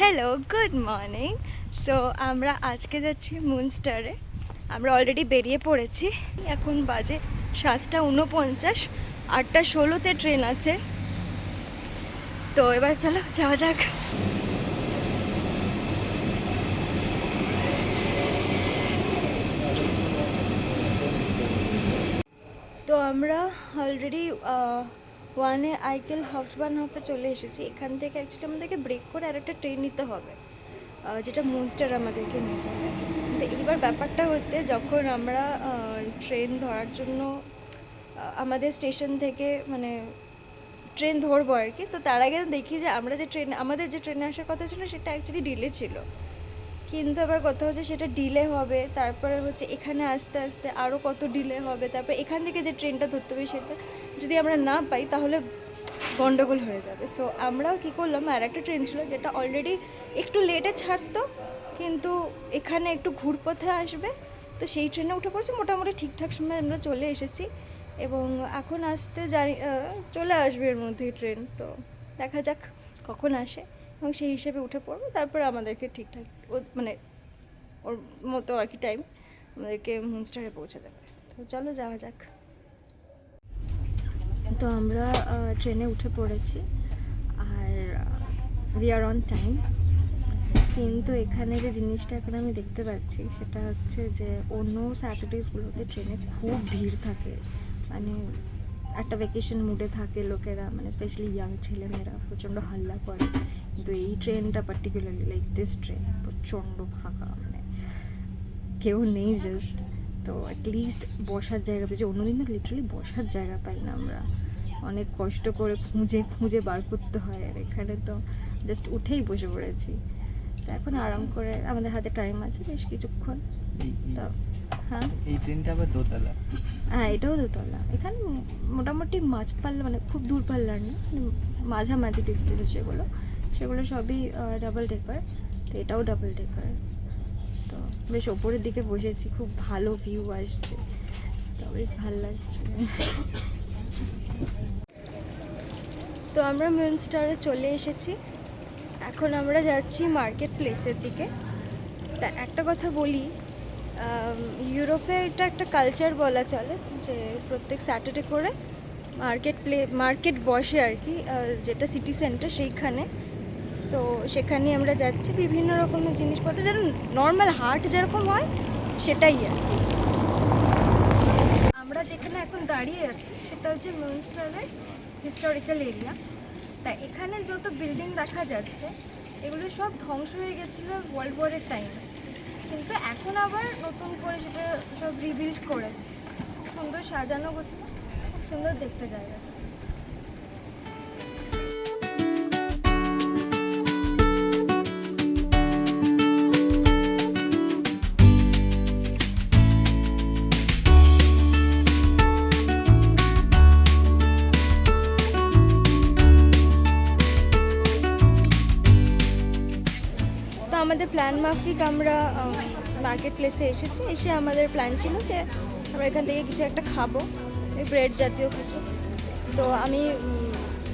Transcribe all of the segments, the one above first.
Hello good morning so আমরা আজকে যাচ্ছি মুনস্টারে আমরা অলরেডি বেরিয়ে পড়েছি। এখন বাজে সাতটা উনপঞ্চাশ আটটা ষোলোতে ট্রেন আছে। তো এবার চলো, যাওয়া যাক। তো আমরা অলরেডি ওয়ানে আইকেল হাফবান হাফে চলে এসেছি। এখান থেকে অ্যাকচুয়ালি আমাদেরকে ব্রেক করে আরেকটা ট্রেন নিতে হবে যেটা মুনস্টার আমাদেরকে নিয়ে যাবে। তো এইবার ব্যাপারটা হচ্ছে যখন আমরা ট্রেন ধরার জন্য আমাদের স্টেশন থেকে মানে ট্রেন ধরবো আর কি, তো তার আগে দেখি যে আমরা যে ট্রেন আমাদের যে ট্রেনে আসার কথা ছিল সেটা অ্যাকচুয়ালি ডিলে ছিল। কিন্তু আবার কথা হচ্ছে সেটা ডিলে হবে, তারপরে হচ্ছে এখানে আস্তে আস্তে আরও কত ডিলে হবে, তারপরে এখান থেকে যে ট্রেনটা ধরতে হবে সেটা যদি আমরা না পাই তাহলে গন্ডগোল হয়ে যাবে। সো আমরাও কী করলাম, আর একটা ট্রেন ছিল যেটা অলরেডি একটু লেটে ছাড়তো, কিন্তু এখানে একটু ঘুরপথে আসবে, তো সেই ট্রেনে উঠে পড়ছি। মোটামুটি ঠিকঠাক সময় আমরা চলে এসেছি এবং এখন আসতে জানি চলে আসবে এর মধ্যেই ট্রেন। তো দেখা যাক কখন আসে এবং সেই হিসেবে উঠে পড়ব, তারপরে আমাদেরকে ঠিকঠাক মানে ওর মতো আর কি টাইম আমাদেরকে মুনস্টারে পৌঁছে দেবে। তো চলো যাওয়া যাক। তো আমরা ট্রেনে উঠে পড়েছি আর উই আর অন টাইম কিন্তু এখানে যে জিনিসটা এখন আমি দেখতে পাচ্ছি সেটা হচ্ছে যে অন্য স্যাটারডেজগুলোতে ট্রেনে খুব ভিড় থাকে। মানে একটা ভ্যাকেশন মুডে থাকে লোকেরা মানে স্পেশালি ইয়াং ছেলেমেয়েরা, প্রচণ্ড হাল্লা করে। কিন্তু এই ট্রেনটা পার্টিকুলারলি লাইক দিস ট্রেন প্রচণ্ড ফাঁকা মানে কেউ নেই জাস্ট তো অ্যাটলিস্ট বসার জায়গা পেয়েছি। অন্যদিন তো লিটারালি বসার জায়গা পাই না আমরা। অনেক কষ্ট করে খুঁজে খুঁজে বার করতে হয়। আর এখানে তো জাস্ট উঠেই বসে পড়েছি। তো এখন আরাম করে আমাদের হাতে টাইম আছে বেশ কিছুক্ষণ। তো হ্যাঁ। এই ট্রেনটা আবার দোতলা? হ্যাঁ এটাও দোতলা। এখানে মোটামুটি মাঝ পাল্লা মানে খুব দূর পাল্লার না মানে মাঝামাঝি ডিস্টেন্স যেগুলো সেগুলো সবই ডাবল ডেকার তো এটাও ডাবল ডেকার তো বেশ ওপরের দিকে বসেছি খুব ভালো ভিউ আসছে। তো বেশ ভালো লাগছে। তো আমরা মিউনস্টারে চলে এসেছি। এখন আমরা যাচ্ছি মার্কেট প্লেসের দিকে। তা একটা কথা বলি ইউরোপে এটা একটা কালচার বলা চলে, যে প্রত্যেক স্যাটারডে করে মার্কেট প্লে মার্কেট বসে আর কি যেটা সিটি সেন্টার সেইখানে। তো সেখানে আমরা যাচ্ছি, বিভিন্ন রকমের জিনিসপত্র, যেন নর্মাল হাট যেরকম হয়, সেটাই আর কি। আমরা যেখানে এখন দাঁড়িয়ে আছি, সেটা হচ্ছে মিউনস্টারের হিস্টোরিক্যাল এরিয়া তা এখানে যত বিল্ডিং দেখা যাচ্ছে, এগুলো সব ধ্বংস হয়ে গেছিল ওয়ার্ল্ড ওয়ারের টাইমে কিন্তু এখন আবার নতুন করে সেটা সব রিবিল্ড করেছে। সুন্দর সাজানো গোছানো, খুব সুন্দর দেখতে জায়গা আমাদের প্ল্যান মাফিক আমরা মার্কেট প্লেসে এসেছি, এসে আমাদের প্ল্যান ছিল যে আমরা এখান থেকে কিছু একটা খাব ব্রেড জাতীয় কিছু। তো আমি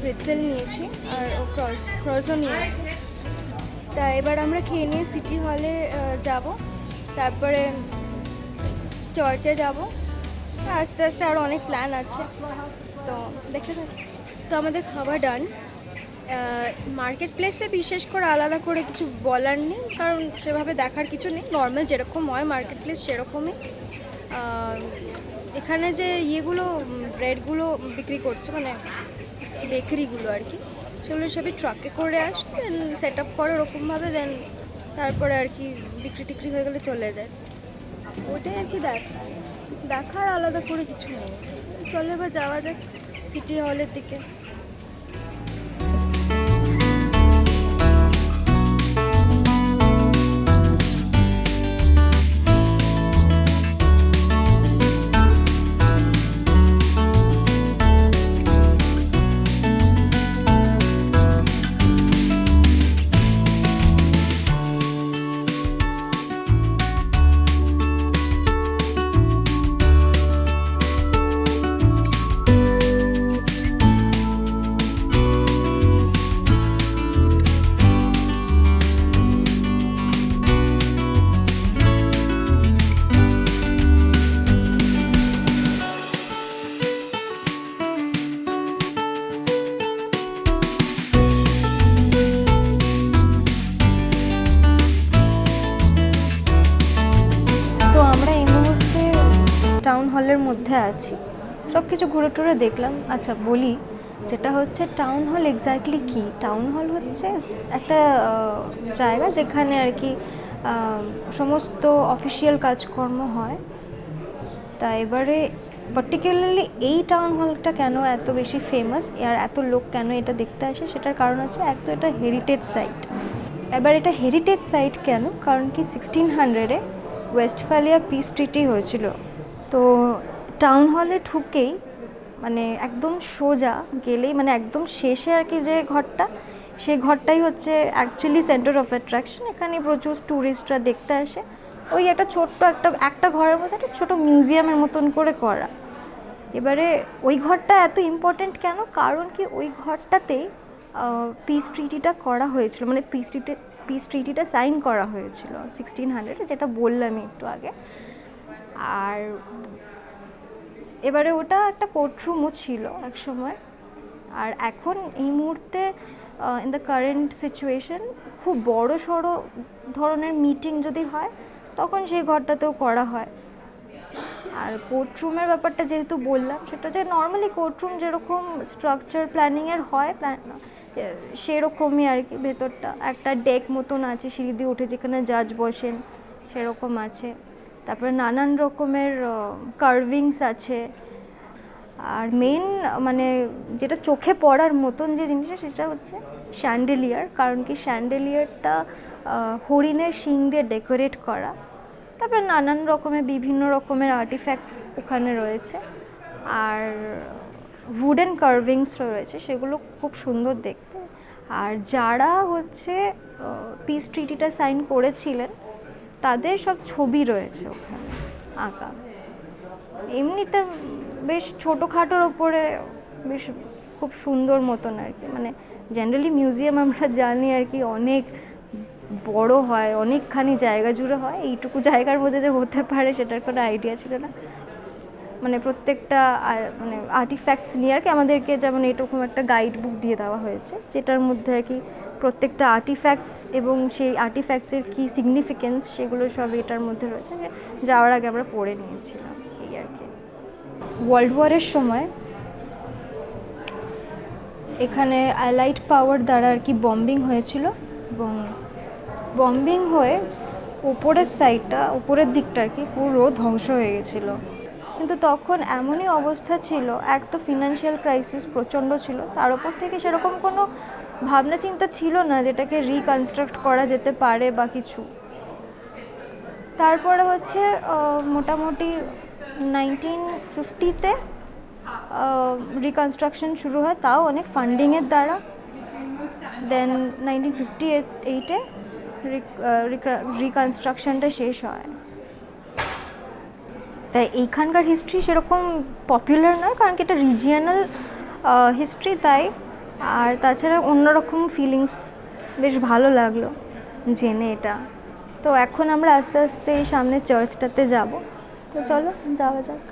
প্রেটসেল নিয়েছি আর ও ক্রস ক্রসও নিয়েছি। তা এবার আমরা খেয়ে নিয়ে সিটি হলে যাব। তারপরে চর্চে যাব। আস্তে আস্তে আরও অনেক প্ল্যান আছে। তো থাকি। তো আমাদের খাবার ডান মার্কেট প্লেসে বিশেষ করে আলাদা করে কিছু বলার নেই, কারণ সেভাবে দেখার কিছু নেই। নর্মাল যেরকম হয় মার্কেট প্লেস সেরকমই এখানে যে ইয়েগুলো ব্রেডগুলো বিক্রি করছে মানে বেকারিগুলো আর কি, সেগুলো সবই ট্রাকে করে আসে দেন সেট আপ করে ওরকমভাবে দেন তারপরে আর কি বিক্রি টিক্রি হয়ে গেলে চলে যায়। ওটাই আর কি দেখ। দেখার আলাদা করে কিছু নেই। চলো এবার যাওয়া যাক সিটি হলের দিকে। হলের মধ্যে আছি। সব কিছু ঘুরে টুরে দেখলাম। আচ্ছা বলি, যেটা হচ্ছে টাউন হল এক্স্যাক্টলি কি? টাউন হল হচ্ছে একটা জায়গা যেখানে আর কি সমস্ত অফিসিয়াল কাজকর্ম হয়। তা এবারে পার্টিকুলারলি এই টাউন হলটা কেন এত বেশি ফেমাস আর এত লোক কেন এটা দেখতে আসে? সেটার কারণ হচ্ছে এক তো এটা হেরিটেজ সাইট এবার এটা হেরিটেজ সাইট কেন? কারণ কি সিক্সটিন হান্ড্রেডে ওয়েস্টফালিয়া পিস ট্রিটি হয়েছিল। তো টাউন হলে ঢুকেই মানে একদম সোজা গেলেই মানে একদম শেষে আর কি যে ঘরটা, সেই ঘরটাই হচ্ছে অ্যাকচুয়ালি সেন্টার অফ অ্যাট্রাকশন এখানে প্রচুর ট্যুরিস্টরা দেখতে আসে। ওই একটা ছোট্ট একটা একটা ঘরের মধ্যে একটা ছোটো মিউজিয়ামের মতন করে করা। এবারে ওই ঘরটা এত ইম্পর্টেন্ট কেন? কারণ কি ওই ঘরটাতেই পিস ট্রিটিটা করা হয়েছিল মানে পিস ট্রিটি পিস ট্রিটিটা সাইন করা হয়েছিল সিক্সটিন হান্ড্রেডে যেটা বললামই একটু আগে। আর এবারে ওটা একটা কোর্টরুমও ছিল এক সময়। আর এখন এই মুহূর্তে ইন দ্য কারেন্ট সিচুয়েশন খুব বড় সড়ো ধরনের মিটিং যদি হয়, তখন সেই ঘরটাতেও করা হয়। আর কোর্টরুমের ব্যাপারটা যেহেতু বললাম, সেটা যে নর্মালি কোর্টরুম যেরকম স্ট্রাকচার প্ল্যানিংয়ের হয় প্ল্যান সেরকমই আর কি ভেতরটা। একটা ডেক মতন আছে, সিঁড়ি দিয়ে উঠে যেখানে জাজ বসেন, সেরকম আছে। তারপরে নানান রকমের কার্ভিংস আছে। আর মেন মানে যেটা চোখে পড়ার মতন যে জিনিসটা, সেটা হচ্ছে শ্যান্ডেলিয়ার কারণ কি শ্যান্ডেলিয়ারটা হরিণের শিং দিয়ে ডেকোরেট করা। তারপরে নানান রকমের, বিভিন্ন রকমের আর্টিফ্যাক্টস ওখানে রয়েছে। আর উডেন কার্ভিংস রয়েছে, সেগুলো খুব সুন্দর দেখতে। আর যারা হচ্ছে পিস ট্রিটিটা সাইন করেছিলেন তাদের সব ছবি রয়েছে ওখানে, আঁকা। এমনিতে বেশ ছোটোখাটোর ওপরে বেশ খুব সুন্দর মতন আর কি। মানে জেনারেলি মিউজিয়াম আমরা জানি আর কি অনেক বড় হয়, অনেকখানি জায়গা জুড়ে হয়। এইটুকু জায়গার মধ্যে যে হতে পারে সেটার কোনো আইডিয়া ছিল না। মানে প্রত্যেকটা মানে আর্টিফ্যাক্টস নিয়ে আর কি আমাদেরকে যেমন এরকম একটা গাইড বুক দিয়ে দেওয়া হয়েছে, যেটার মধ্যে আর কি প্রত্যেকটা আর্টিফ্যাক্টস এবং সেই আর্টিফ্যাক্টসের কী সিগনিফিকেন্স সেগুলো সব এটার মধ্যে রয়েছে যাওয়ার আগে আমরা পড়ে নিয়েছিলাম, এই আর কি। ওয়ার্ল্ড ওয়ারের সময় এখানে অ্যালাইট পাওয়ার দ্বারা আর কি বম্বিং হয়েছিল এবং বম্বিং হয়ে উপরের সাইডটা উপরের দিকটা আর কি পুরো ধ্বংস হয়ে গেছিল। কিন্তু তখন এমনই অবস্থা ছিল, এক তো ফিনান্সিয়াল ক্রাইসিস প্রচণ্ড ছিল, তার উপর থেকে সেরকম কোনো ভাবনা চিন্তা ছিল না যেটাকে রিকনস্ট্রাক্ট করা যেতে পারে বা কিছু। তারপরে হচ্ছে মোটামুটি নাইনটিন ফিফটিতে রিকনস্ট্রাকশন শুরু হয়, তাও অনেক ফান্ডিংয়ের দ্বারা। দেন নাইনটিন ফিফটি এইটে রিকনস্ট্রাকশনটা শেষ হয়। তাই এইখানকার হিস্ট্রি সেরকম পপুলার নয়, কারণ কি এটা রিজিয়ানাল হিস্ট্রি তাই। আর তাছাড়া অন্যরকম ফিলিংস বেশ ভালো লাগল জেনে এটা। তো এখন আমরা আস্তে আস্তে এই সামনে চার্চটাতে যাব। তো চলো, যাওয়া যাক।